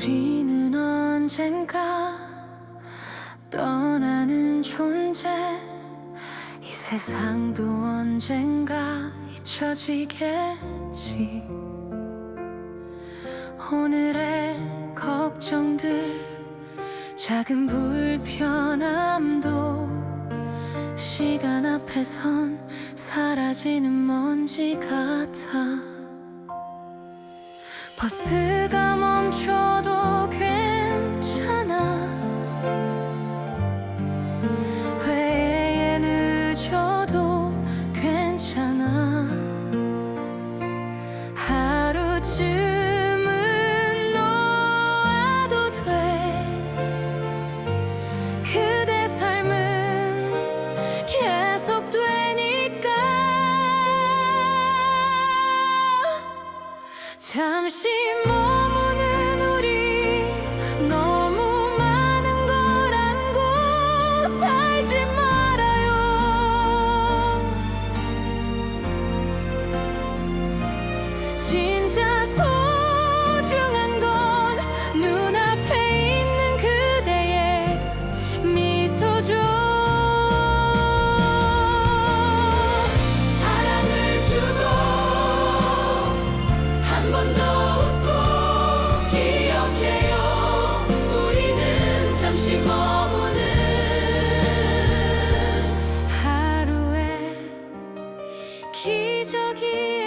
우리는 언젠가 떠나는 존재. 이 세상도 언젠가 잊혀지겠지. 오늘의 걱정들 작은 불편함도 시간 앞에선 사라지는 먼지 같아 버스가 멈춰도 괜 잠시 머 기적이